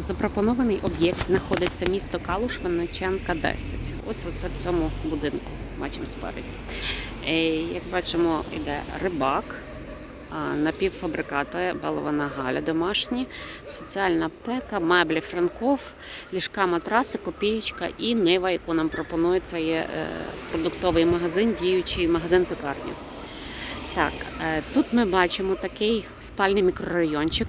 Запропонований об'єкт знаходиться місто Калуш, Винниченка, 10. Ось оце в цьому будинку. Бачимо спереді. Е, Як бачимо, йде рибак, напівфабрикати, балована галя домашні, соціальна аптека, меблі Франков, ліжка, матраси, копієчка і нива, яку нам пропонує, це є е, продуктовий магазин, діючий магазин пекарня. Так, е, тут ми бачимо такий спальний мікрорайончик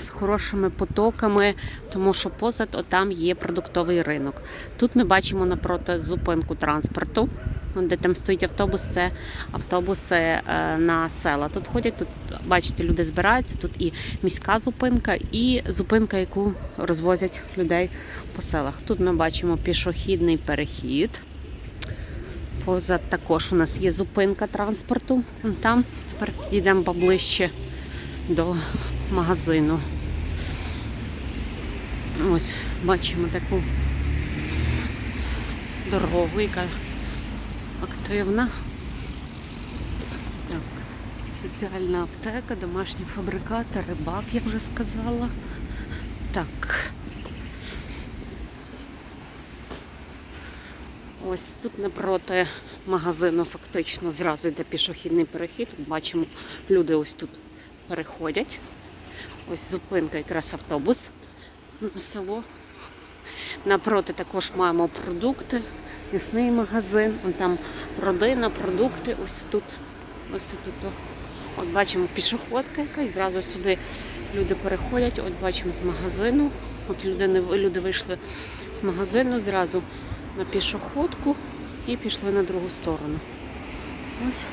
з хорошими потоками, тому що позад там є продуктовий ринок. Тут ми бачимо напроти зупинку транспорту, де там стоїть автобус, це автобуси е, на села. Тут ходять, тут бачите, люди збираються. Тут і міська зупинка, і зупинка, яку розвозять людей по селах. Тут ми бачимо пішохідний перехід. Позад також у нас є зупинка транспорту. Там тепер підійдемо поближче до магазину. Ось бачимо таку дорогу, яка активна. Так, соціальна аптека, домашні фабрикати, рибак, я вже сказала. Так. Ось тут напроти магазину фактично зразу йде пішохідний перехід. Бачимо, люди ось тут переходять. Ось зупинка, якраз автобус на село. Напроти також маємо продукти, м'ясний магазин, Вон там родина, продукти. Ось тут. Ось тут. От бачимо пішоходка, яка і зразу сюди люди переходять. От бачимо з магазину. От люди, люди вийшли з магазину зразу на пішоходку і пішли на другу сторону. Ось.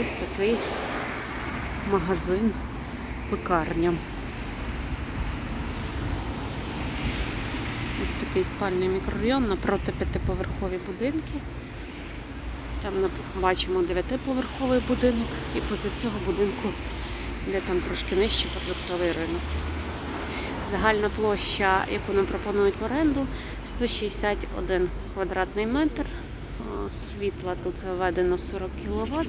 Ось такий магазин, пекарня. Ось такий спальний мікрорайон напроти п'ятиповерхові будинки. Там бачимо дев'ятиповерховий будинок і поза цього будинку, де там трошки нижче продуктовий ринок. Загальна площа, яку нам пропонують в оренду, 161 квадратний метр. Світла тут заведено 40 кВт.